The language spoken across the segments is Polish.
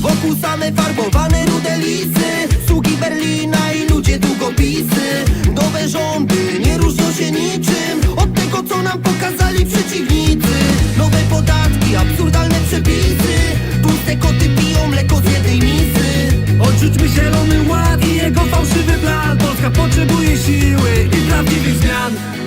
Wokół same farbowane rude lisy Sługi Berlina i ludzie długopisy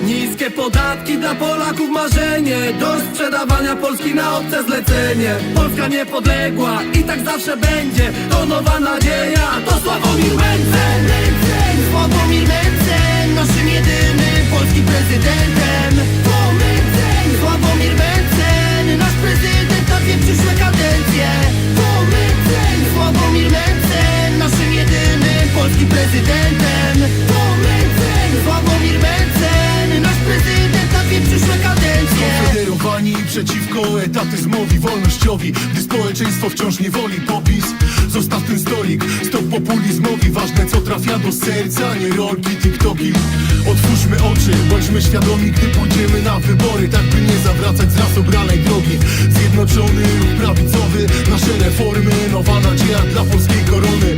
Niskie podatki dla Polaków marzenie. Dość sprzedawania Polski na obce zlecenie. Polska niepodległa i tak zawsze będzie. To nowa nadzieja, to Sławomir Mencen przeciwko etatyzmowi, wolnościowi Gdy społeczeństwo wciąż nie woli popis. Zostaw ten stolik, stop populizmowi Ważne co trafia do serca, nie rolki, tiktoki. Otwórzmy oczy, bądźmy świadomi Gdy pójdziemy na wybory Tak by nie zawracać z raz obranej drogi. Zjednoczony ruch prawicowy Nasze reformy, nowa nadzieja dla polskiej korony.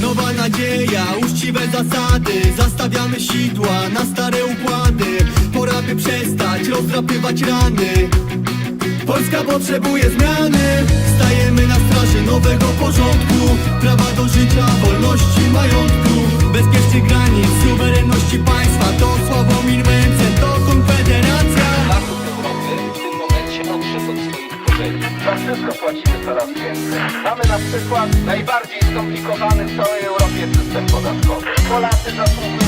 Nowa nadzieja, uczciwe zasady Zastawiamy sidła na stare układy. Pora by przestać rozdrapywać rany Polska potrzebuje zmiany Stajemy na straży nowego porządku Prawa do życia, wolności, majątku Bezpiecznych granic, suwerenności państwa To Sławomir Mencen, to Konfederacja Naród Europy w tym momencie odszedł od swoich korzeni. Za wszystko płacimy coraz więcej. Mamy na przykład najbardziej skomplikowany w całej Europie system podatkowy. Polacy zasługują